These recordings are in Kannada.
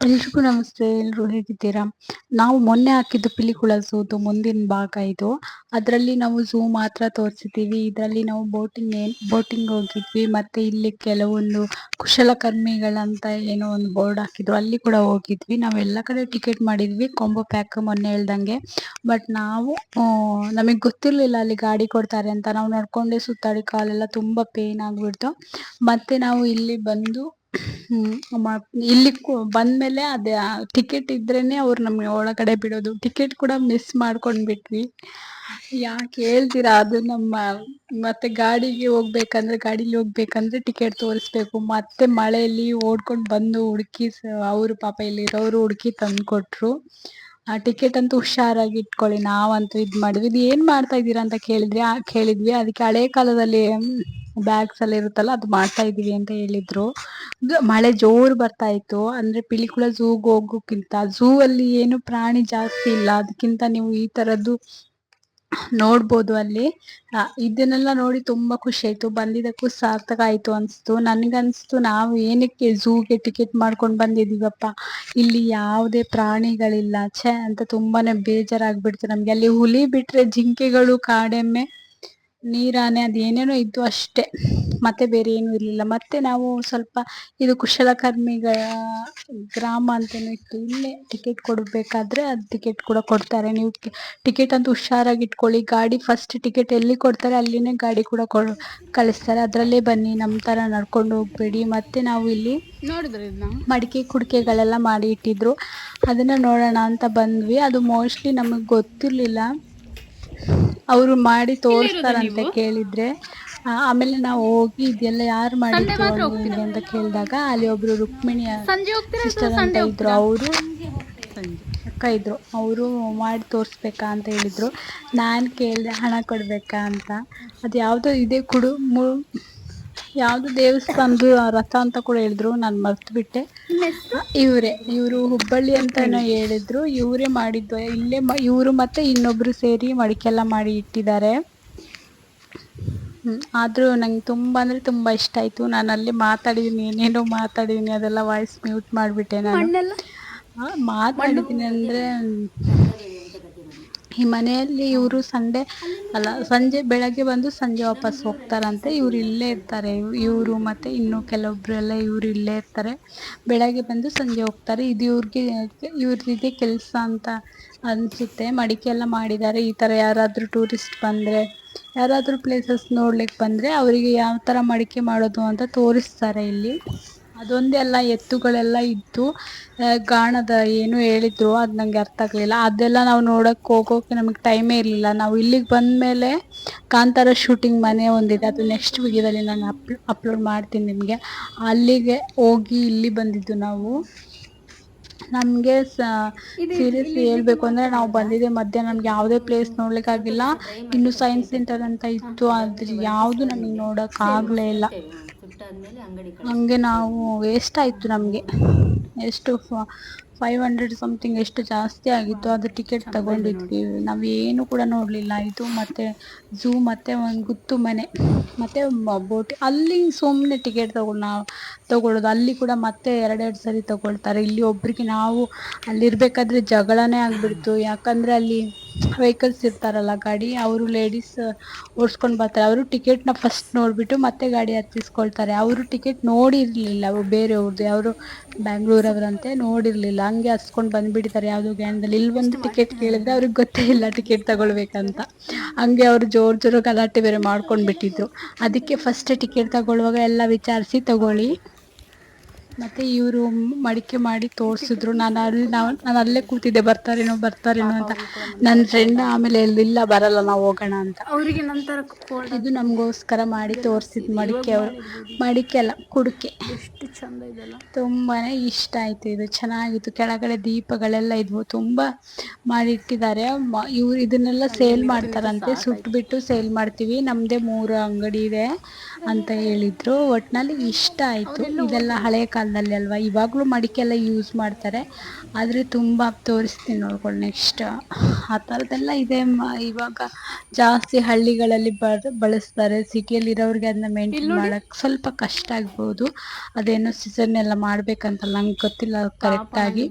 ಎಲ್ರಿಗೂ ನಮಸ್ತೆ, ಎಲ್ರು ಹೇಗಿದ್ದೀರಾ? ನಾವು ಮೊನ್ನೆ ಹಾಕಿದ್ದು ಪಿಲಿಕುಳ ಝೂದು ಮುಂದಿನ ಭಾಗ ಇದು. ಅದರಲ್ಲಿ ನಾವು ಝೂ ಮಾತ್ರ ತೋರಿಸಿದ್ದೀವಿ. ಇದರಲ್ಲಿ ನಾವು ಬೋಟಿಂಗ್ ಏನ್ ಬೋಟಿಂಗ್ ಹೋಗಿದ್ವಿ. ಮತ್ತೆ ಇಲ್ಲಿ ಕೆಲವೊಂದು ಕುಶಲಕರ್ಮಿಗಳಂತ ಏನೋ ಒಂದು ಬೋರ್ಡ್ ಹಾಕಿದ್ರು. ಅಲ್ಲಿ ಕೂಡ ಹೋಗಿದ್ವಿ. ನಾವು ಎಲ್ಲ ಕಡೆ ಟಿಕೆಟ್ ಮಾಡಿದ್ವಿ. ಕೊಂಬೋ ಪ್ಯಾಕ್ ಮೊನ್ನೆ ಹೇಳ್ದಂಗೆ. ಬಟ್ ನಾವು ನಮಗೆ ಗೊತ್ತಿರಲಿಲ್ಲ ಅಲ್ಲಿ ಗಾಡಿ ಕೊಡ್ತಾರೆ ಅಂತ. ನಾವು ನಡ್ಕೊಂಡೆ ಸುತ್ತಾಡಿ ಕಾಲೆಲ್ಲ ತುಂಬಾ ಪೇನ್ ಆಗ್ಬಿಡ್ತು. ಮತ್ತೆ ನಾವು ಇಲ್ಲಿ ಬಂದು ಹ್ಮ್. ಇಲ್ಲಿ ಬಂದ್ಮೇಲೆ ಅದೇ ಟಿಕೆಟ್ ಇದ್ರೇನೆ ಅವ್ರು ನಮ್ಗೆ ಒಳಗಡೆ ಬಿಡೋದು. ಟಿಕೆಟ್ ಕೂಡ ಮಿಸ್ ಮಾಡ್ಕೊಂಡ್ ಬಿಟ್ವಿ ಯಾಕೆ ಹೇಳ್ತೀರಾ, ಅದು ನಮ್ಮ, ಮತ್ತೆ ಗಾಡಿಗೆ ಹೋಗ್ಬೇಕಂದ್ರೆ, ಗಾಡಿಲಿ ಹೋಗ್ಬೇಕಂದ್ರೆ ಟಿಕೆಟ್ ತೋರಿಸ್ಬೇಕು. ಮತ್ತೆ ಮಳೆಯಲ್ಲಿ ಓಡ್ಕೊಂಡ್ ಬಂದು ಹುಡುಕಿ ಅವರು ಪಾಪ ಇಲ್ಲಿ ಇರೋರು ಹುಡುಕಿ ತಂದ್ ಕೊಟ್ರು ಆ ಟಿಕೆಟ್ ಅಂತೂ ಹುಷಾರಾಗಿ ಇಟ್ಕೊಳ್ಳಿ. ನಾವಂತೂ ಇದ್ ಮಾಡಿದ್ವಿ. ಇದು ಏನ್ ಮಾಡ್ತಾ ಇದ್ದೀರಾ ಅಂತ ಆ, ಕೇಳಿದ್ವಿ. ಅದಕ್ಕೆ ಹಳೆ ಕಾಲದಲ್ಲಿ ಬ್ಯಾಗ್ಸ್ ಎಲ್ಲ ಇರುತ್ತಲ್ಲ, ಅದು ಮಾಡ್ತಾ ಇದೀವಿ ಅಂತ ಹೇಳಿದ್ರು. ಮಳೆ ಜೋರ್ ಬರ್ತಾ ಇತ್ತು. ಅಂದ್ರೆ ಪಿಲಿಕುಳ ಝೂಗ್ ಹೋಗೋಕ್ಕಿಂತ ಝೂ ಅಲ್ಲಿ ಏನು ಪ್ರಾಣಿ ಜಾಸ್ತಿ ಇಲ್ಲ. ಅದಕ್ಕಿಂತ ನೀವು ಈ ತರದ್ದು ನೋಡ್ಬೋದು ಅಲ್ಲಿ. ಇದನ್ನೆಲ್ಲ ನೋಡಿ ತುಂಬಾ ಖುಷಿ ಆಯ್ತು. ಬಂದಿದ್ದಕ್ಕೂ ಸಾರ್ಥಕ ಆಯ್ತು ಅನ್ಸ್ತು. ನನ್ಗನ್ಸ್ತು ನಾವು ಏನಕ್ಕೆ ಝೂಗೆ ಟಿಕೆಟ್ ಮಾಡ್ಕೊಂಡ್ ಬಂದಿದೀವಪ್ಪ ಇಲ್ಲಿ ಯಾವುದೇ ಪ್ರಾಣಿಗಳಿಲ್ಲ. ಛೆ, ಅಂತ ತುಂಬಾನೇ ಬೇಜಾರಾಗ್ಬಿಡ್ತು ನಮ್ಗೆ. ಅಲ್ಲಿ ಹುಲಿ ಬಿಟ್ರೆ ಜಿಂಕೆಗಳು ಕಾಡೆಮ್ಮೆ. ನೀರಾನೆ ಅದೇನೇನೋ ಏನೇನೋ ಇದ್ದು ಅಷ್ಟೇ. ಮತ್ತೆ ಬೇರೆ ಏನು ಇರಲಿಲ್ಲ. ಮತ್ತೆ ನಾವು ಸ್ವಲ್ಪ ಇದು ಕುಶಲಕರ್ಮಿಗಳ ಗ್ರಾಮ ಅಂತನೂ ಇತ್ತು. ಇಲ್ಲೇ ಟಿಕೆಟ್ ಕೊಡಬೇಕಾದ್ರೆ ಅದು ಟಿಕೆಟ್ ಕೂಡ ಕೊಡ್ತಾರೆ. ನೀವು ಟಿಕೆಟ್ ಅಂತೂ ಹುಷಾರಾಗಿ ಇಟ್ಕೊಳ್ಳಿ. ಗಾಡಿ ಫಸ್ಟ್ ಟಿಕೆಟ್ ಎಲ್ಲಿ ಕೊಡ್ತಾರೆ ಅಲ್ಲಿನೇ ಗಾಡಿ ಕೂಡ ಕೊ ಕಳಿಸ್ತಾರೆ. ಅದ್ರಲ್ಲೇ ಬನ್ನಿ. ನಮ್ಮ ತರ ನಡ್ಕೊಂಡು ಹೋಗ್ಬೇಡಿ. ಮತ್ತೆ ನಾವು ಇಲ್ಲಿ ನೋಡಿದ್ರೆ ಮಡಿಕೆ ಕುಡಿಕೆಗಳೆಲ್ಲ ಮಾಡಿ ಇಟ್ಟಿದ್ರು. ಅದನ್ನ ನೋಡೋಣ ಅಂತ ಬಂದ್ವಿ. ಅದು ಮೋಸ್ಟ್ಲಿ ನಮಗೆ ಗೊತ್ತಿರ್ಲಿಲ್ಲ. ಅವರು ಮಾಡಿ ತೋರಿಸ್ತಾರಂತ ಕೇಳಿದ್ರೆ. ಆಮೇಲೆ ನಾವು ಹೋಗಿ ಇದೆಲ್ಲ ಯಾರು ಮಾಡಿದ್ರು ಅಂತ ಕೇಳಿದಾಗ ಅಲ್ಲಿ ಒಬ್ರು ರುಕ್ಮಿಣಿ ಸಿಸ್ಟರ್ ಅಂತ ಇದ್ರು. ಅವರು ಅಕ್ಕ ಇದ್ರು. ಅವರು ಮಾಡಿ ತೋರಿಸ್ಬೇಕಾ ಅಂತ ಹೇಳಿದ್ರು. ನಾನು ಕೇಳಿದೆ ಹಣ ಕೊಡ್ಬೇಕಾ ಅಂತ. ಅದು ಯಾವುದೋ ಇದೆ ಕುಡು ಮು ಯಾವ್ದು ದೇವಸ್ಥಾನದ ರಥ ಅಂತ ಕೂಡ ಹೇಳಿದ್ರು ನಾನ್ ಮರ್ತ್ ಬಿಟ್ಟೆ ಇವ್ರೆ. ಇವರು ಹುಬ್ಬಳ್ಳಿ ಅಂತ ಹೇಳಿದ್ರು. ಇವರೇ ಮಾಡಿದ್ದು ಇಲ್ಲೇ ಇವರು ಮತ್ತೆ ಇನ್ನೊಬ್ರು ಸೇರಿ ಮಡಿಕೆ ಮಡಿಕೆಲ್ಲ ಮಾಡಿ ಇಟ್ಟಿದ್ದಾರೆ. ಹ್ಮ್ ಆದ್ರೂ ನಂಗೆ ತುಂಬಾ ಅಂದ್ರೆ ತುಂಬಾ ಇಷ್ಟ ಆಯ್ತು. ನಾನು ಅಲ್ಲಿ ಮಾತಾಡಿದೀನಿ ಏನೇನೋ ಮಾತಾಡಿದೀನಿ ಅದೆಲ್ಲ ವಾಯ್ಸ್ ಮ್ಯೂಟ್ ಮಾಡಿಬಿಟ್ಟೆ ನಾನು. ಮಾತಾಡಿದೀನಿ ಅಂದ್ರೆ ಈ ಮನೆಯಲ್ಲಿ ಇವರು ಸಂಡೆ ಅಲ್ಲ, ಸಂಜೆ ಬೆಳಗ್ಗೆ ಬಂದು ಸಂಜೆ ವಾಪಸ್ ಹೋಗ್ತಾರಂತೆ. ಇವ್ರು ಇಲ್ಲೇ ಇರ್ತಾರೆ. ಇವರು ಮತ್ತೆ ಇನ್ನು ಕೆಲವೊಬ್ರು ಎಲ್ಲ ಇವ್ರು ಇಲ್ಲೇ ಇರ್ತಾರೆ. ಬೆಳಗ್ಗೆ ಬಂದು ಸಂಜೆ ಹೋಗ್ತಾರೆ. ಇದು ಇವ್ರಿಗೆ ಇವ್ರಿಗೆ ಕೆಲಸ ಅಂತ ಅನ್ಸುತ್ತೆ. ಮಡಿಕೆ ಎಲ್ಲ ಮಾಡಿದ್ದಾರೆ. ಈ ತರ ಯಾರಾದರೂ ಟೂರಿಸ್ಟ್ ಬಂದ್ರೆ, ಯಾರಾದರೂ ಪ್ಲೇಸಸ್ ನೋಡ್ಲಿಕ್ಕೆ ಬಂದ್ರೆ, ಅವರಿಗೆ ಯಾವ ತರ ಮಡಿಕೆ ಮಾಡೋದು ಅಂತ ತೋರಿಸ್ತಾರೆ ಇಲ್ಲಿ. ಅದೊಂದೇ ಅಲ್ಲ ಎತ್ತುಗಳೆಲ್ಲ ಇದ್ದು ಗಾಣದ ಏನು ಹೇಳಿದ್ರು ಅದು ನಂಗೆ ಅರ್ಥ ಆಗಲಿಲ್ಲ. ಅದೆಲ್ಲ ನಾವು ನೋಡಕ್ ಹೋಗೋಕೆ ನಮಗೆ ಟೈಮೇ ಇರಲಿಲ್ಲ. ನಾವು ಇಲ್ಲಿಗೆ ಬಂದ್ಮೇಲೆ ಕಾಂತಾರ ಶೂಟಿಂಗ್ ಮನೆ ಒಂದಿದೆ. ಅದು ನೆಕ್ಸ್ಟ್ ವಿಡಿಯೋದಲ್ಲಿ ನಾನು ಅಪ್ ಅಪ್ಲೋಡ್ ಮಾಡ್ತೀನಿ ನಿಮಗೆ. ಅಲ್ಲಿಗೆ ಹೋಗಿ ಇಲ್ಲಿ ಬಂದಿದ್ದು ನಾವು. ನಮಗೆ ಸೀರಿಯಸ್ಲಿ ಹೇಳ್ಬೇಕು ಅಂದ್ರೆ ನಾವು ಬಂದಿದ್ದೆ ಮಧ್ಯ ನಮ್ಗೆ ಯಾವುದೇ ಪ್ಲೇಸ್ ನೋಡ್ಲಿಕ್ಕೆ ಆಗಿಲ್ಲ. ಇನ್ನು ಸೈನ್ಸ್ ಸೆಂಟರ್ ಅಂತ ಇತ್ತು. ಆದ್ರೆ ಯಾವುದು ನಮಗೆ ನೋಡಕ್ ಇಲ್ಲ ಹಂಗೆ ನಾವು ವೇಸ್ಟ್ ಆಯ್ತು ನಮಗೆ. ಎಷ್ಟು ಫೈವ್ ಹಂಡ್ರೆಡ್ ಸಮಥಿಂಗ್ ಎಷ್ಟು ಜಾಸ್ತಿ ಆಗಿತ್ತು ಅದು ಟಿಕೆಟ್ ತಗೊಂಡಿದ್ವಿ. ನಾವು ಏನು ಕೂಡ ನೋಡಲಿಲ್ಲ. ಇದು ಮತ್ತೆ ಝೂ ಮತ್ತೆ ಒಂದು ಗುತ್ತು ಮನೆ. ಮತ್ತೆ ಬೋಟ್ ಅಲ್ಲಿ ಸುಮ್ಮನೆ ಟಿಕೆಟ್ ತಗೊಂಡು ನಾವು ತಗೊಳ್ಳೋದು ಅಲ್ಲಿ ಕೂಡ ಮತ್ತೆ ಎರಡೆರಡು ಸರಿ ತಗೊಳ್ತಾರೆ. ಇಲ್ಲಿ ಒಬ್ರಿಗೆ ನಾವು ಅಲ್ಲಿರಬೇಕಾದ್ರೆ ಜಗಳನೇ ಆಗಿಬಿಡ್ತು. ಯಾಕಂದ್ರೆ ಅಲ್ಲಿ ವೆಹಿಕಲ್ಸ್ ಇರ್ತಾರಲ್ಲ ಗಾಡಿ ಅವರು ಲೇಡೀಸ್ ಓಡ್ಸ್ಕೊಂಡ್ ಬರ್ತಾರೆ. ಅವರು ಟಿಕೆಟ್ನ ಫಸ್ಟ್ ನೋಡ್ಬಿಟ್ಟು ಮತ್ತೆ ಗಾಡಿ ಹತ್ತಿಸ್ಕೊಳ್ತಾರೆ. ಅವರು ಟಿಕೆಟ್ ನೋಡಿರ್ಲಿಲ್ಲ ಬೇರೆಯವ್ರದ್ದು ಅವರು ಬ್ಯಾಂಗ್ಳೂರವರಂತೆ ನೋಡಿರಲಿಲ್ಲ. ಹಂಗೆ ಹಸ್ಕೊಂಡು ಬಂದುಬಿಡ್ತಾರೆ ಯಾವುದೋ ಗ್ಯಾಂಡಲ್ಲಿ ಇಲ್ಲಿ ಬಂದು ಟಿಕೆಟ್ ಕೇಳಿದ್ರೆ ಅವ್ರಿಗೆ ಗೊತ್ತೇ ಇಲ್ಲ ಟಿಕೆಟ್ ತಗೊಳ್ಬೇಕಂತ. ಹಂಗೆ ಅವರು ಜೋರು ಜೋರು ಗಲಾಟೆ ಬೇರೆ ಮಾಡ್ಕೊಂಡು ಬಿಟ್ಟಿದ್ರು ಅದಕ್ಕೆ ಫಸ್ಟ್ ಟಿಕೆಟ್ ತಗೊಳ್ಳುವಾಗ ಎಲ್ಲ ವಿಚಾರಿಸಿ ತಗೊಳ್ಳಿ. ಮತ್ತೆ ಇವರು ಮಡಿಕೆ ಮಾಡಿ ತೋರಿಸಿದ್ರು. ನಾನು ಅಲ್ಲಿ ನಾವು ನಾನು ಅಲ್ಲೇ ಕೂತಿದ್ದೆ. ಬರ್ತಾರೇನೋ ಬರ್ತಾರೇನೋ ಅಂತ. ನನ್ನ ಫ್ರೆಂಡ್ ಆಮೇಲೆ ಇಲ್ಲ ಬರಲ್ಲ ನಾವು ಹೋಗೋಣ ಅಂತ. ಅವರಿಗೆ ನಂತರ ಇದು ನಮಗೋಸ್ಕರ ಮಾಡಿ ತೋರಿಸಿದ ಮಡಿಕೆ ಅವರು. ಮಡಿಕೆ ಅಲ್ಲ ಕುಡಿಕೆ. ಎಷ್ಟು ಚಂದ ಇದೆಲ್ಲ. ತುಂಬಾನೇ ಇಷ್ಟ ಆಯ್ತು ಇದು. ಚೆನ್ನಾಗಿತ್ತು. ಕೆಳಗಡೆ ದೀಪಗಳೆಲ್ಲ ಇದ್ವು. ತುಂಬಾ ಮಾಡಿಟ್ಟಿದ್ದಾರೆ. ಇವ್ರು ಇದನ್ನೆಲ್ಲ ಸೇಲ್ ಮಾಡ್ತಾರಂತೆ. ಸುಟ್ಟು ಬಿಟ್ಟು ಸೇಲ್ ಮಾಡ್ತೀವಿ. ನಮ್ದೇ ಮೂರು ಅಂಗಡಿ ಇದೆ. ಅಂತ ಹೇಳಿದ್ರು. ಒಟ್ನಲ್ಲಿ ಇಷ್ಟ ಆಯ್ತು. ಇದೆಲ್ಲ ಹಳೆ ಕಾಲದಲ್ಲಿ ಅಲ್ವಾ? ಇವಾಗಲೂ ಮಡಿಕೆ ಎಲ್ಲ ಯೂಸ್ ಮಾಡ್ತಾರೆ. ಆದರೆ ತುಂಬ ತೋರಿಸ್ತೀನಿ ನೋಡ್ಕೊಳ್ಳಿ ನೆಕ್ಸ್ಟ್ ಆ ಥರದ್ದೆಲ್ಲ ಇದೆ ಇವಾಗ ಜಾಸ್ತಿ ಹಳ್ಳಿಗಳಲ್ಲಿ ಬಳಸ್ತಾರೆ. ಸಿಟಿಯಲ್ಲಿ ಇರೋರಿಗೆ ಅದನ್ನ ಮೇಂಟೈನ್ ಮಾಡಕ್ ಸ್ವಲ್ಪ ಕಷ್ಟ ಆಗ್ಬೋದು. ಅದೇನೋ ಸೀಸನ್ ಎಲ್ಲ ಮಾಡ್ಬೇಕಂತ ನಂಗೆ ಗೊತ್ತಿಲ್ಲ ಕರೆಕ್ಟಾಗಿ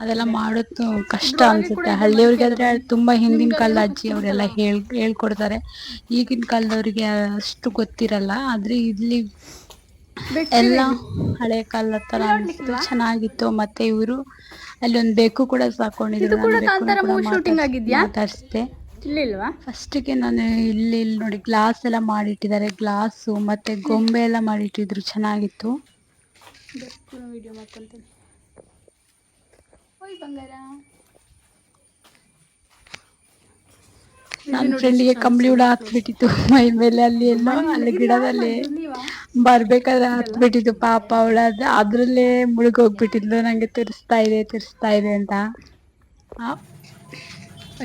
ಅದೆಲ್ಲ ಮಾಡೋದು ಕಷ್ಟ ಅನ್ಸುತ್ತೆ. ಹಳ್ಳಿಯವ್ರಿಗೆ ಆದ್ರೆ ತುಂಬಾ ಹಿಂದಿನ ಕಾಲದ ಅಜ್ಜಿ ಅವರೆಲ್ಲ ಹೇಳ್ ಹೇಳ್ಕೊಡ್ತಾರೆ. ಈಗಿನ ಕಾಲದವ್ರಿಗೆ ಅಷ್ಟು ಗೊತ್ತಿರಲ್ಲ. ಆದ್ರೆ ಇಲ್ಲಿ ಎಲ್ಲ ಹಳೆ ಕಾಲದ ತರ ಅನ್ಸ್ತು. ಚೆನ್ನಾಗಿತ್ತು. ಮತ್ತೆ ಇವರು ಅಲ್ಲಿ ಒಂದ್ ಬೆಕ್ಕು ಕೂಡ ಸಾಕೊಂಡಿದ್ರು? ಮಾತಾಡ್ಸ್ದೆ. ಇಲ್ಲಿಲ್ವಾ? ಫಸ್ಟಿಗೆ ನಾನು ಇಲ್ಲಿ ಇಲ್ಲಿ ನೋಡಿ ಗ್ಲಾಸ್ ಎಲ್ಲ ಮಾಡಿಟ್ಟಿದ್ದಾರೆ. ಗ್ಲಾಸು ಮತ್ತೆ ಗೊಂಬೆ ಎಲ್ಲ ಮಾಡಿಟ್ಟಿದ್ರು. ಚೆನ್ನಾಗಿತ್ತು. ವಿಡಿಯೋ ಮಾಡ್ಕೊಂತೀನಿ. ಓಯ್ ಬಂಗಾರ. ನನ್ನ ಫ್ರೆಂಡಿಗೆ ಕಂಬಳಿ ಹುಳ ಹತ್ಬಿಟ್ಟಿತ್ತು ಮೈ ಮೇಲೆ ಅಲ್ಲಿ ಎಲ್ಲ ಅಲ್ಲಿ ಗಿಡದಲ್ಲಿ. ಬರ್ಬೇಕಾದ್ರೆ ಹತ್ಬಿಟ್ಟಿತ್ತು ಪಾಪ ಅವಳ. ಅದ್ರಲ್ಲೇ ಮುಳುಗೋಗ್ಬಿಟ್ಟಿದ್ಲು ನಂಗೆ ತಿರ್ಸ್ತಾ ಇದೆ ತಿರ್ಸ್ತಾ ಇದೆ ಅಂತ.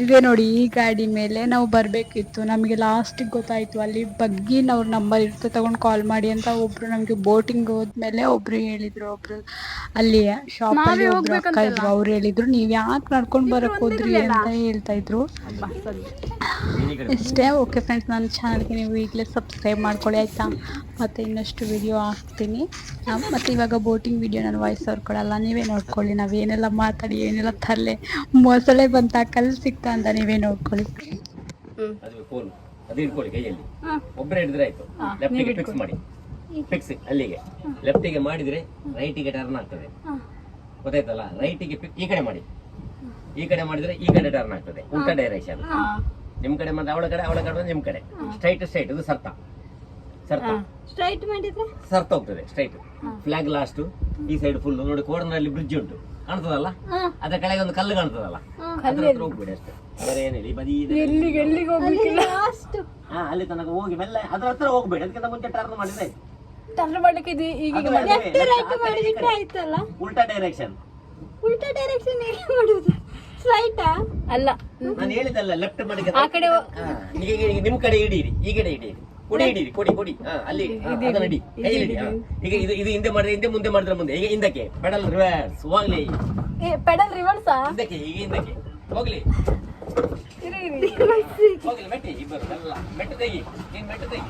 ಇದೆ ನೋಡಿ ಈ ಗಾಡಿ ಮೇಲೆ ನಾವು ಬರ್ಬೇಕಿತ್ತು. ನಮಗೆ ಲಾಸ್ಟಿಗೆ ಗೊತ್ತಾಯ್ತು. ಅಲ್ಲಿ ಬಗ್ಗಿ ಅವ್ರ ನಂಬರ್ ಇರುತ್ತೆ. ತಗೊಂಡು ಕಾಲ್ ಮಾಡಿ ಅಂತ ಒಬ್ರು ನಮಗೆ ಬೋಟಿಂಗ್ ಹೋದ್ಮೇಲೆ ಒಬ್ರು ಹೇಳಿದ್ರು. ಒಬ್ರು ಅಲ್ಲಿ ಶಾಪ್ ಅಲ್ಲಿ ಒಬ್ರು ಅಕ್ಕ ಇದ್ರು. ಅವ್ರು ಹೇಳಿದ್ರು ನೀವ್ ಯಾಕೆ ನಡ್ಕೊಂಡ್ ಬರಕ್ ಹೋದ್ರಿ ಅಂತ ಹೇಳ್ತಾ ಇದ್ರು. ಇಷ್ಟೇ? ಓಕೆ ಫ್ರೆಂಡ್ಸ್ ನನ್ನ ಚಾನಲ್ಗೆ ನೀವು ಈಗಲೇ ಸಬ್ಸ್ಕ್ರೈಬ್ ಮಾಡ್ಕೊಳ್ಳಿ ಆಯಿತಾ? ಮತ್ತು ಇನ್ನಷ್ಟು ವಿಡಿಯೋ ಹಾಕ್ತೀನಿ. ಮತ್ತು ಇವಾಗ ಬೋಟಿಂಗ್ ವಿಡಿಯೋ ನಾನು ವಾಯ್ಸ್ ಅವ್ರು ಕೊಡಲ್ಲ. ನೀವೇ ನೋಡ್ಕೊಳ್ಳಿ ನಾವು ಏನೆಲ್ಲ ಮಾತಾಡಿ ಏನೆಲ್ಲ ತರಲೆ ಮೊಸಳೆ ಬಂತ ಕಲ್ಲು ಸಿಕ್ತಾ ಅಂತ ನೀವೇ ನೋಡ್ಕೊಳ್ಳಿ. ಅದು ಫೋನ್ ಅದು ಇಟ್ಕೊಳ್ಳಿ ಕೈಯಲ್ಲಿ. ಒಬ್ಬರೇ ಹಿಡಿದ್ರೆ ಆಯ್ತು. ಲೆಫ್ಟಿಗೆ ಫಿಕ್ಸ್ ಮಾಡಿ. ಫಿಕ್ಸ್ ಅಲ್ಲಿಗೆ. ಲೆಫ್ಟಿಗೆ ಮಾಡಿದ್ರೆ ರೈಟಿಗೆ ಟರ್ನ್ ಆಗ್ತದೆ. ಗೊತ್ತಾಯ್ತಲ್ಲ? ರೈಟಿಗೆ ಈ ಕಡೆ ಮಾಡಿ. ಈ ಕಡೆ ಮಾಡಿದ್ರೆ ಈ ಕಡೆ ಟರ್ನ್ ಆಗ್ತದೆ. ಉಲ್ಟಾ ಡೈರೆಕ್ಷನ್ ನಿಮ್ ಕಡೆ ಮತ್ತೆ ಅವಳ ಕಡೆ ಅವಳ ಕಡೆ ಬಂದ್ರೆ ನಿಮ್ ಕಡೆ. ಸ್ಟ್ರೈಟ್ ಸ್ಟ್ರೈಟ್ ಇದು ಸರ್ತ. ಸರ್ತ. ಸ್ಟ್ರೈಟ್ ಮಾಡಿದ್ರೆ? ಸರ್ತ ಹೋಗ್ತದೆ ಸ್ಟ್ರೈಟ್ ಫ್ಲಾಗ್ ಲಾಸ್ಟ್ ಈ ಸೈಡ್ ಫುಲ್ ನೋಡಿ ಅಲ್ಲಿ ಬ್ರಿಡ್ಜ್ ಉಂಟು. ಕಾಣ್ತದಲ್ಲ? ಅದ್ರ ಕೆಳಗೆ ಒಂದು ಕಲ್ಲು ಕಾಣ್ತದಲ್ಲ? ಅದ್ರ ಹತ್ರ ಹೋಗ್ಬೇಡಿ ಅಷ್ಟೇ. ಬೇರೆ ಏನಿಲ್ಲ. ಬದಿ. ಎಲ್ಲಿಗೆ ಎಲ್ಲಿಗೆ ಹೋಗ್ಲಿಕ್ಕಿಲ್ಲ ಹಾ ಅಲ್ಲಿ ತನಕ ಹೋಗಿ ಮೆಲ್ಲ ಅದ್ರ ಹತ್ರ ಹೋಗ್ಬೇಡಿ. ಅದಕ್ಕಿಂತ ಮುಂಚೆ ಟರ್ನ್ ಮಾಡಿದ್ರೆ ಟರ್ನ್ ಮಾಡ್ಲಿಕ್ಕೆ ಇದು ಈಗ ಉಲ್ಟಾ ಡೈರೆಕ್ಷನ್ ಉಲ್ಟಾ ಡೈರೆಕ್ಷನ್ ಹೇಗೆ ಮಾಡುದು ಸ್ಟ್ರೈಟಾ ಅಲ್ಲ. ನಾನು ಹೇಳಿದಲ್ಲ ಲೆಫ್ಟ್ ಮಾಡಿ ಆ ಕಡೆ ಹೋ- ನಿಮ್ ಕಡೆ ಇಡೀರಿ ಈ ಕಡೆ ಇಡೀರಿ ಕೊಡಿ ಹಿಡೀರಿ ಕೊಡಿ ಕೊಡಿ. ಹಾ ಅಲ್ಲಿ ಹಾ, ಅದನ್ನ ಇಡಿ ಕೈಯಲ್ಲಿ ಇಡಿ ಹಾ. ಈಗ ಇದು ಇದು ಹಿಂದೆ ಮಾಡಿದ್ರೆ ಹಿಂದೆ ಮುಂದೆ ಮಾಡಿದ್ರೆ ಮುಂದೆ. ಈಗ ಹಿಂದಕ್ಕೆ. ಪೆಡಲ್ ರಿವರ್ಸ್ ಹೋಗ್ಲಿ. ಪೆಡಲ್ ರಿವರ್ಸಾ ಹಿಂದಕ್ಕೆ ಈಗ ಹಿಂದಕ್ಕೆ. ಹೋಗ್ಲಿ. ಹೋಗ್ಲಿ ಮೆಟ್ಟಿ. ಇಬ್ಬರು ಮೆಲ್ಲ. ಮೆಟ್ಟು ತೆಗಿ. ನೀನ್ ಮೆಟ್ಟು ತೆಗಿ.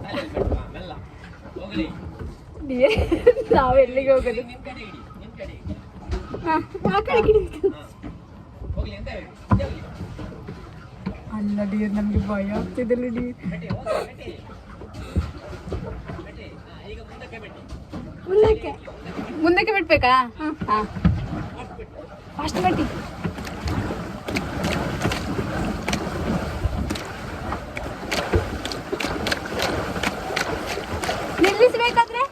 ಅಲ್ಲಿ ಅಲ್ಲಿ ಮೆಟ್ಟು, ಹಾ, ಮೆಲ್ಲ. ಹೋಗ್ಲಿ. ನಾವ್ ಎಲ್ಲಿಗೆ ಹೋಗೋದು? ನಿಮ್ ಕಡೆ ಇಡಿ ನಿಮ್ ಕಡೆ ಇಡಿ ಹಾ, ಆ ಕಡೆ ಗಿಡ ಹೋಗ್ಲಿ ಅಂತ ಹೇಳಿ. ಅಲ್ಲ ಡಿಯರ್ ನಮ್ಗೆ ಭಯ ಆಗ್ತಿದೆ ಡಿ ಮುಂದಕ್ಕೆ ಮೆಟ್ಟಿ ಮುಂದಕ್ಕೆ. ಮುಂದಕ್ಕೆ ಬಿಡ್ಬೇಕಾ? ಹಾ. ಫಾಸ್ಟ್ ಬಟ್ಟಿ ನಿಲ್ಲಿಸ್ಬೇಕಾದ್ರೆ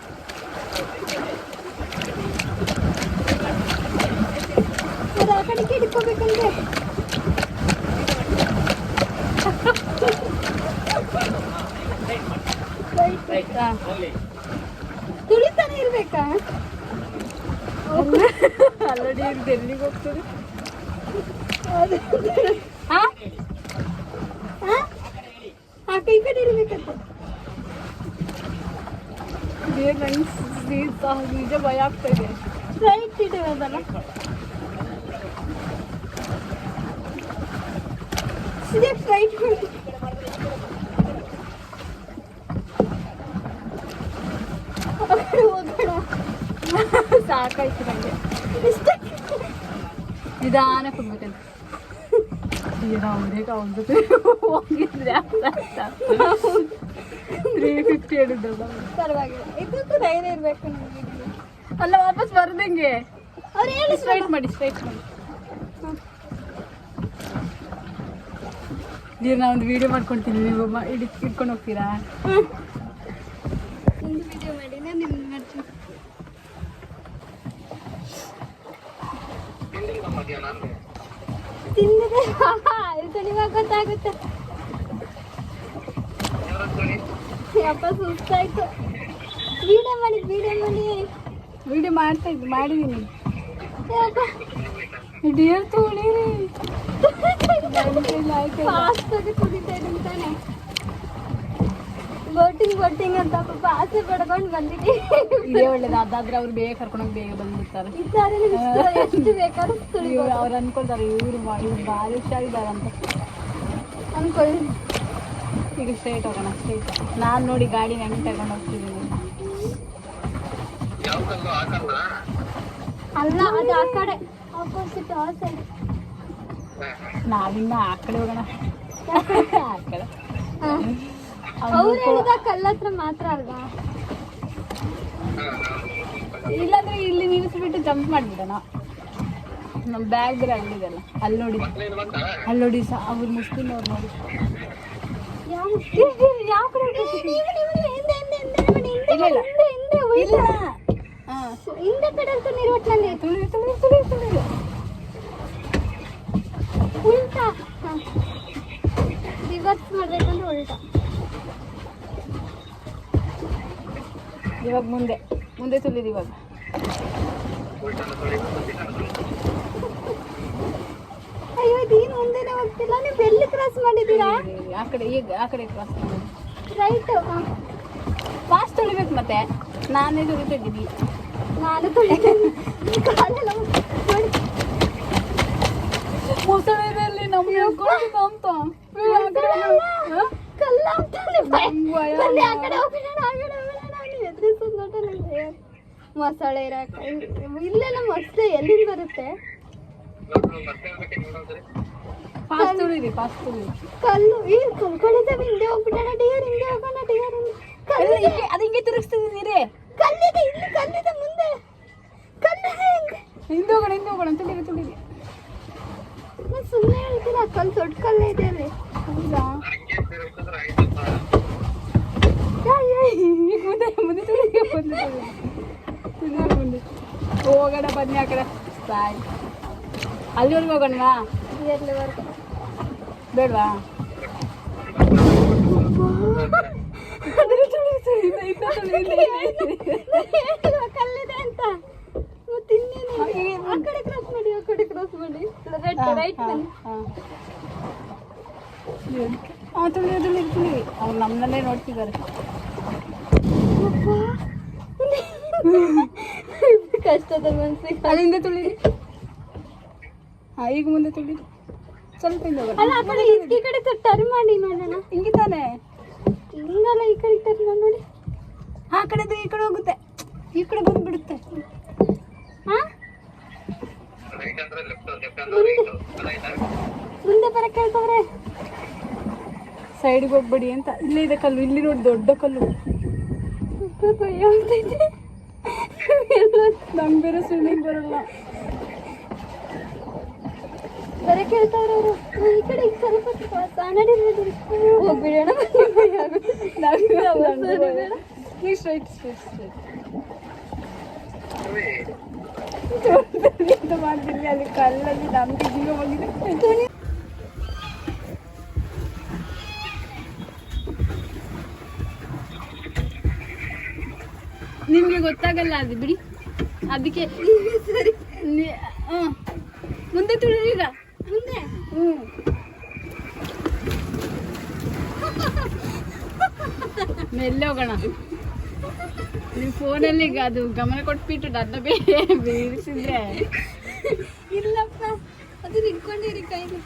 ಅದು ಆ ಕಡೆಗೆ ಹಿಡ್ಕೋಬೇಕಂದ್ರೆ ತುಳಿತಾನೆ ಇರ್ಬೇಕಾ? ಆಲ್ರೆಡಿ ಡೆಲ್ಲಿಗೆ ಹೋಗ್ತದೆ? ಆ? ಕೈ ಕಡೆ ಇರ್ಬೇಕಂತ. ನಂಗ್ ನಿಜ ಭಯ ಆಗ್ತಾ ಇದೆ. ರೈಟ್ ಇದೆ ಅದಲ್ಲ ರೈಟ್ ಮಾಡಿ ಹೋಗೋಣ ಸಾಕಾಯ್ತು ನನಗೆ ಇಷ್ಟೇ ನಿಧಾನ ಕೊಡ್ಬೇಕಂತ ಅವ್ರಿಗೆ ಅವ್ರ ಜೊತೆ ಹೋಗಿದ್ರೆ ತ್ರೀ ಫಿಫ್ಟಿ ಹೇಳಿದ್ದಲ್ಲ ಪರವಾಗಿಲ್ಲ ಇದಕ್ಕೂ ಧೈರ್ಯ ಇರಬೇಕು ನಮಗೆ ಅಲ್ಲ ವಾಪಸ್ ಬರ್ದಂಗೆ ಅವ್ರು ಹೇಳಿ ಸ್ಟ್ರೈಟ್ ಮಾಡಿ ಸ್ಟ್ರೈಟ್ ಮಾಡಿ ನೀವು ನಾ ಒಂದು ವಿಡಿಯೋ ಮಾಡ್ಕೊಳ್ತೀನಿ ನೀವು ಇಡಿ ಇಟ್ಕೊಂಡು ಹೋಗ್ತೀರಾ? ಗೊತ್ತಾಗುತ್ತೆ ಅಪ್ಪ ಸುಸ್ತಾಯ್ತು. ವಿಡಿಯೋ ಮಾಡಿ ವಿಡಿಯೋ ಮಾಡಿ. ವಿಡಿಯೋ ಮಾಡ್ತಾ ಇದ್ದು ಮಾಡಿದ್ದೀನಿ ಡಿಯರ್ ತೋಳಿ ಫಾಸ್ಟ್ ಆಗಿ ಇದ್ದೀನಿ ತಾನೆ. ಬೋಟಿಂಗ್ ಬೋಟಿಂಗ್ ಅಂತ ಪಾಪ ಆಸೆ ಪಡ್ಕೊಂಡು ಬಂದಿದ್ದೀವಿ ಇದೇ ಒಳ್ಳೇದು. ಅದಾದ್ರೆ ಅವ್ರು ಬೇಗ ಕರ್ಕೊಂಡೋಗಿ ಬೇಗ ಬಂದ್ಬಿಡ್ತಾರೆ. ಎಷ್ಟು ಬೇಕಾದ್ರೂ ಇವ್ರು ಅವ್ರು ಅನ್ಕೊಳ್ತಾರೆ ಇವ್ರು ಇವ್ರು ಭಾರಿ ಹುಷಾರಿದ್ದಾರೆ ಅಂತ. ಅನ್ಕೊಳ್ಳಿ. ಈಗ ಸ್ಟ್ರೈಟ್ ಹೋಗೋಣ ಸ್ಟ್ರೈಟ್ ನಾನು ನೋಡಿ ಗಾಡಿ ಹೆಂಗೆ ತಗೊಂಡು ಹೋಗ್ತಿದ್ದೀನಿ ಅಲ್ಲ ಅದು ಆ ಕಡೆ ಆಪೋಸಿಟ್ ಆ ಸೈಡ್ ನಾವಿನ್ನ ಆ ಕಡೆ ಹೋಗೋಣ ಆ ಕಡೆ ಅವ್ರು ಹೇಳಿದ ಕಲ್ಲತ್ರ ಮಾತ್ರ ಅಲ್ವಾ ಇಲ್ಲಾಂದ್ರೆ ಇಲ್ಲಿ ನಿಲ್ಲಿಸ್ಬಿಟ್ಟು ಜಂಪ್ ಮಾಡ್ಬಿಡೋಣ ನಮ್ಮ ಬ್ಯಾಗ್ ಬೇರೆ ಅಲ್ಲಿದೆಲ್ಲ ಅಲ್ಲಿ ನೋಡಿ ಅಲ್ಲಿ ನೋಡಿ ಸಹ ಅವ್ರು ಮುಸ್ಲಿಂ ಅವ್ರು ನೋಡಿ ಯಾವ ಕಡೆ ಇಲ್ಲ, ಇಲ್ಲ. ಕಡೆ ಅಂತ ನೀರು ಒಟ್ಟಿನಲ್ಲಿ ತುಳಿ ತುಳಿ ತುಳಿ ತುಳಿ ಉಲ್ಟಾ. ರಿವರ್ಸ್ ಮಾಡ್ಬೇಕಂದ್ರೆ ಉಲ್ಟಾ. ಇವಾಗ ಮುಂದೆ. ಮುಂದೆ ತುಳಿದು ಇವಾಗ. ಅಯ್ಯೋ ಇದೇನು ಮುಂದೆನೇ ಹೋಗ್ತಿಲ್ಲ? ನೀವು ಬೆಲ್ಲಿ ಕ್ರಾಸ್ ಮಾಡಿದ್ದೀರಾ? ಆ ಕಡೆ ಈಗ ಆ ಕಡೆ ಕ್ರಾಸ್ ಮಾಡಿ. ರೈಟ್ ಫಾಸ್ಟ್ ಉಳಿಬೇಕು ಮತ್ತೆ. ನಾನೇ ತುಳಿತಾ ಇದ್ದೀನಿ. ನಾನು ತುಳಿತೇನೆ. ಕಾಲೆಲ್ಲ ನೋಡಿ. ಮೊಸಳೆದಲ್ಲಿ ನಮ್ಮ ಅಂತ. ಕಲ್ಲ. ಬನ್ನಿ, ಆ ಕಡೆ ಹೋಗ್ಬಿಡೋಣ, ಆ ಕಡೆ ಹೋಗ್ಬಿಡೋಣ. ಅವ್ನು ಎದುರಿಸೋದು ನೋಟ ನಂಗೆ. ಮೊಸಳೆ ಇರಕ ಇಲ್ಲೆಲ್ಲ ಮೊಸಳೆ ಎಲ್ಲಿಂದ ಬರುತ್ತೆ? ಫಾಸ್ಟ್ ತುಳಿರಿ ತುಳಿ ಕಲ್ಲು. ಈ ಕಲ್ಕೊಂಡಿದ್ದಾವೆ ಹಿಂದೆ ಹೋಗ್ಬಿಡೋಣ ಡಿಯರ್ ಹಿಂದೆ ಹೋಗೋಣ ಡಿಯರ್ ಅದು ಹಿಂಗೆ ತಿರುಗಿಸ್ತಿದ್ದೀನಿ ನೀರೇ ಕಲ್ಲಿದೆ ಇಲ್ಲಿ ಕಲ್ಲಿದೆ ಮುಂದೆ. ಕಲ್ಲಿದೆ ಹಿಂದೆ ಹಿಂದೆ ಹೋಗೋಣ ಹಿಂದೆ ಹೋಗೋಣ ತುಳಿರಿ ತುಳಿರಿ ನಾನು ಸುಮ್ಮನೆ ಹೇಳ್ತೀರಾ? ಕಲ್ಲು ದೊಡ್ಡ ಕಲ್ಲೇ ಇದೆ ಅಲ್ಲಿ. ಹೌದಾ? ಈಗ ಮುಂದೆ ಮುಂದೆ ಹೋಗೋಣ ಬನ್ನಿ ಆ ಕಡೆ. ಬಾಯ್. ಅಲ್ಲಿವರೆಗೂ ಹೋಗೋಣವಾ? ಬೇಡವಾ? ಕಲ್ಲಿದೆ ಅಂತ. ಮತ್ತೆ ಇನ್ನೇನು ಆ ಕಡೆ ಕ್ರಾಸ್ ಮಾಡಿ ಆ ಕಡೆ ಕ್ರಾಸ್ ಮಾಡಿ. ರೈಟ್ ರೈಟ್ ಬನ್ನಿ. ಆ ತುಳಿ ತುಳಿ ಅವ್ರು ನಮ್ಮನ್ನೇ ನೋಡ್ತಿದ್ದಾರೆ. ಕಷ್ಟದ ಮನ್ಸಿಗೆ ಅಲ್ಲಿಂದ ತುಳಿ. ಹಾಂ ಈಗ ಮುಂದೆ ತುಳಿ. ಸ್ವಲ್ಪ ಹಿಂದೆ ಅಲ್ಲ ಆ ಕಡೆ ಈ ಕಡೆ ಟರ್ನ್ ಮಾಡಿ ನೋಡೋಣ. ಹಿಂಗೆ ಹಿಂಗಲ್ಲ ಈ ಕಡೆ ಮಾಡಿ ನೋಡಿ ಆ ಕಡೆದು ಈ ಕಡೆ ಹೋಗುತ್ತೆ. ಈ ಕಡೆ ಬಂದ್ಬಿಡುತ್ತೆ. ಹಾ ಮುಂದೆ ಬರಕ್ಕೆ ಹೇಳ್ತವ್ರೆ ಸೈಡ್ಗೆ ಹೋಗ್ಬೇಡಿ ಅಂತ. ಇಲ್ಲೇ ಇದೆ ಕಲ್ಲು. ಇಲ್ಲಿ ನೋಡಿ ದೊಡ್ಡ ಕಲ್ಲು. ಭಯ ಆಗ್ತೈತೆ ನಂಗೆ ಬೇರೆ ಸ್ವಿಮ್ಮಿಂಗ್ ಬರಲ್ಲ. ಬರಕ್ಕೆ ಹೇಳ್ತವ್ರೆ ಅವರು ಈ ಕಡೆ ಸ್ವಲ್ಪ ಹೋಗ್ಬಿಡೋಣ. ನೀವು ಸ್ಟ್ರೈಟ್ ಸ್ಟ್ರೈಟ್ ಸ್ಟ್ರೈಟ್ ಮಾಡ್ತೀನಿ ಅಲ್ಲಿ ಕಲ್ಲಲ್ಲಿ ನಮ್ಗೆ ಹಿಂಗೆ ಹೋಗಿದೆ ನಿಮಗೆ ಗೊತ್ತಾಗಲ್ಲ ಅದು ಬಿಡಿ. ಅದಕ್ಕೆ ಸರಿ. ಮುಂದೆ ಹ್ಞೂ ಮೆಲ್ಲ ಹೋಗೋಣ. ನಿಮ್ಮ ಫೋನಲ್ಲಿ ಅದು ಗಮನ ಕೊಟ್ಬಿಟ್ಟು ನನ್ನ ಬೇರೆ ಬೀಳಿಸಿದ್ರೆ ಇಲ್ಲಪ್ಪ ಅದು ನಿಂತ್ಕೊಂಡಿರಿ ಕೈಲಿ.